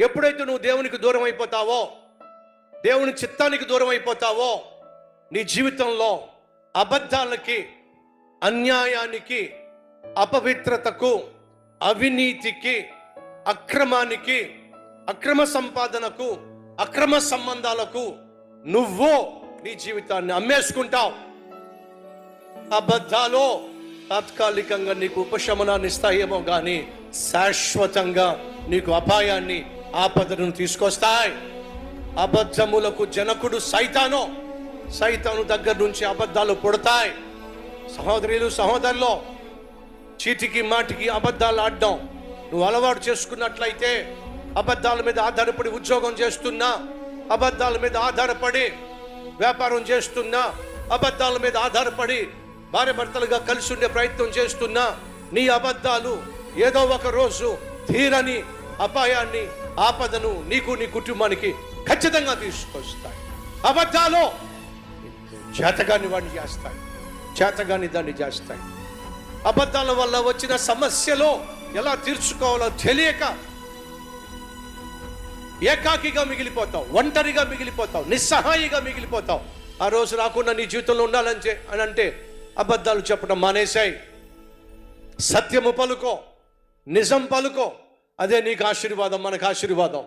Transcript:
ఎప్పుడైతే నువ్వు దేవునికి దూరం అయిపోతావో దేవుని చిత్తానికి దూరం అయిపోతావో నీ జీవితంలో అబద్ధాలకి అన్యాయానికి అపవిత్రతకు అవినీతికి అక్రమానికి అక్రమ సంపాదనకు అక్రమ సంబంధాలకు నువ్వు నీ జీవితాన్ని అమ్మేసుకుంటావు. అబద్ధాలు తాత్కాలికంగా నీకు ఉపశమనాన్ని ఇస్తాయేమో కానీ శాశ్వతంగా నీకు అపాయాన్ని ఆపదను తీసుకొస్తాయి. అబద్ధములకు జనకుడు సైతాను. సైతాను దగ్గర నుంచి అబద్ధాలు పుడతాయి. సహోదరులు సహోదరులు చీటికి మాటికి అబద్ధాలు ఆడడం. నువ్వు అలవాటు చేసుకున్నట్లయితే అబద్ధాల మీద ఆధారపడి ఉద్యోగం చేస్తున్నా అబద్ధాల మీద ఆధారపడి వ్యాపారం చేస్తున్నా అబద్ధాల మీద ఆధారపడి భార్య భర్తలుగా కలిసి ఉండే ప్రయత్నం చేస్తున్నా నీ అబద్ధాలు ఏదో ఒక రోజు తీరని అపాయాన్ని ఆపదను నీకు నీ కుటుంబానికి ఖచ్చితంగా తీసుకొస్తాయి. అబద్ధాలు చేతగాని వాడిని చేస్తాయి. చేతగాని దాన్ని చేస్తాయి. అబద్ధాల వల్ల వచ్చిన సమస్యలో ఎలా తీర్చుకోవాలో తెలియక ఏకాకిగా మిగిలిపోతావు ఒంటరిగా మిగిలిపోతావు నిస్సహాయిగా మిగిలిపోతావు. ఆ రోజు రాకుండా నీ జీవితంలో ఉండాలని అని అంటే అబద్ధాలు చెప్పడం మానేశాయి. సత్యము పలుకో నిజం పలుకో అదే నీకు ఆశీర్వాదం మనకు ఆశీర్వాదం.